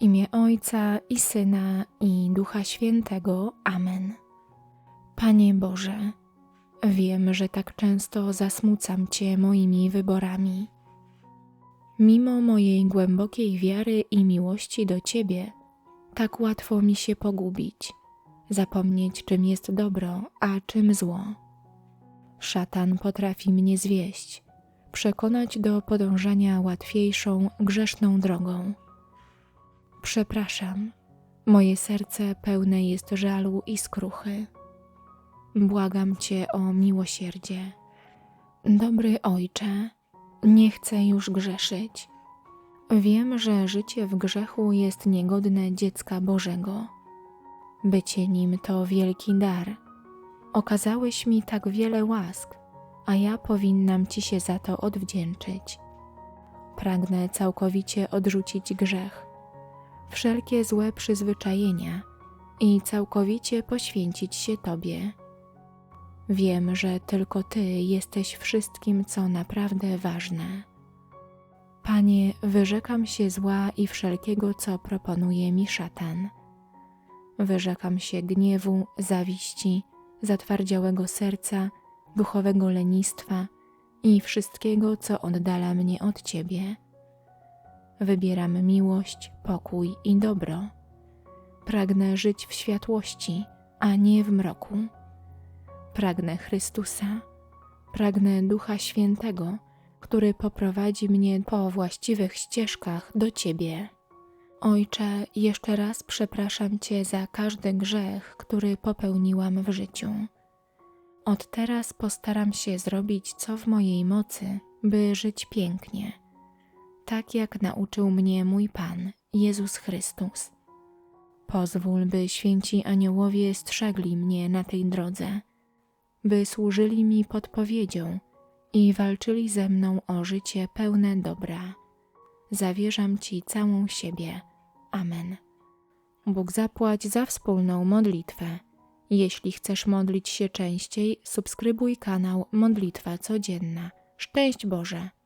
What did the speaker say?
Imię Ojca i Syna i Ducha Świętego. Amen. Panie Boże, wiem, że tak często zasmucam Cię moimi wyborami. Mimo mojej głębokiej wiary i miłości do Ciebie, tak łatwo mi się pogubić, zapomnieć, czym jest dobro, a czym zło. Szatan potrafi mnie zwieść, przekonać do podążania łatwiejszą, grzeszną drogą. Przepraszam, moje serce pełne jest żalu i skruchy. Błagam Cię o miłosierdzie. Dobry Ojcze, nie chcę już grzeszyć. Wiem, że życie w grzechu jest niegodne dziecka Bożego. Bycie nim to wielki dar. Okazałeś mi tak wiele łask, a ja powinnam Ci się za to odwdzięczyć. Pragnę całkowicie odrzucić grzech, wszelkie złe przyzwyczajenia i całkowicie poświęcić się Tobie. Wiem, że tylko Ty jesteś wszystkim, co naprawdę ważne. Panie, wyrzekam się zła i wszelkiego, co proponuje mi szatan. Wyrzekam się gniewu, zawiści, zatwardziałego serca, duchowego lenistwa i wszystkiego, co oddala mnie od Ciebie. Wybieram miłość, pokój i dobro. Pragnę żyć w światłości, a nie w mroku. Pragnę Chrystusa, pragnę Ducha Świętego, który poprowadzi mnie po właściwych ścieżkach do Ciebie. Ojcze, jeszcze raz przepraszam Cię za każdy grzech, który popełniłam w życiu. Od teraz postaram się zrobić co w mojej mocy, by żyć pięknie, tak jak nauczył mnie mój Pan, Jezus Chrystus. Pozwól, by święci aniołowie strzegli mnie na tej drodze, by służyli mi podpowiedzią i walczyli ze mną o życie pełne dobra. Zawierzam Ci całą siebie. Amen. Bóg zapłać za wspólną modlitwę. Jeśli chcesz modlić się częściej, subskrybuj kanał Modlitwa Codzienna. Szczęść Boże!